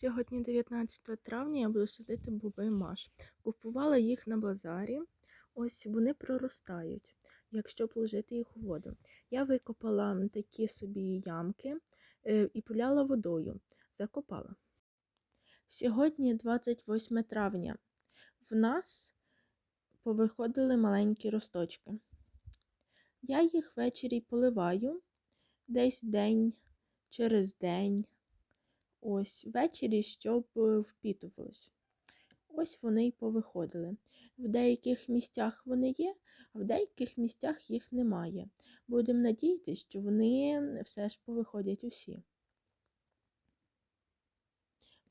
Сьогодні 19 травня я буду садити боби маш. Купувала їх на базарі. Ось вони проростають, якщо положити їх у воду. Я викопала такі собі ямки е, і поляла водою. Закопала. Сьогодні 28 травня. В нас повиходили маленькі росточки. Я їх ввечері поливаю десь день через день. Ось ввечері, щоб е, впітувалось. Ось вони й повиходили. В деяких місцях вони є, а в деяких місцях їх немає. Будемо надіятися, що вони все ж повиходять усі.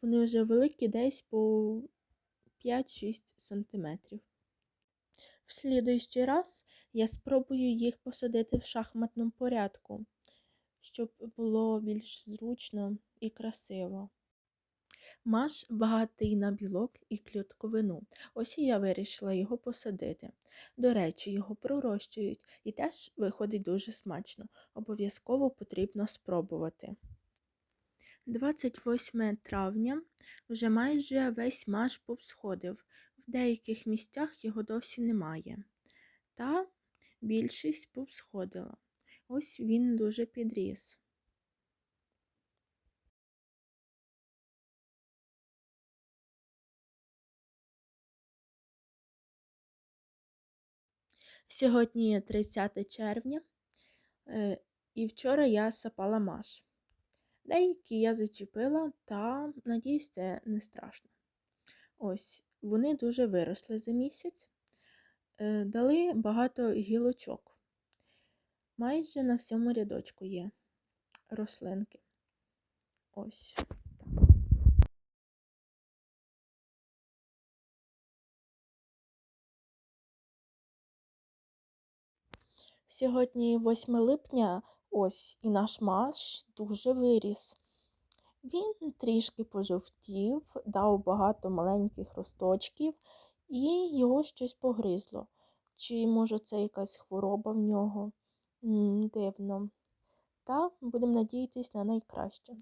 Вони вже великі десь по 5-6 см. В слідуючий раз я спробую їх посадити в шахматному порядку, щоб було більш зручно і красиво. Маш багатий на білок і клітковину. Ось і я вирішила його посадити. До речі, його пророщують і теж виходить дуже смачно. Обов'язково потрібно спробувати. 28 травня вже майже весь маш повсходив. В деяких місцях його досі немає. Та більшість повсходила. Ось він дуже підріс. Сьогодні 30 червня, е, і вчора я сапала маш. Деякі я зачепила, та, надіюсь, це не страшно. Ось, вони дуже виросли за місяць, е, дали багато гілочок. Майже на всьому рядочку є рослинки. Ось. Сьогодні 8 липня, ось і наш маш дуже виріс. Він трішки пожовтів, дав багато маленьких росточків і його щось погризло. Чи, може, це якась хвороба в нього? Дивно. Та будемо надіятись на найкраще.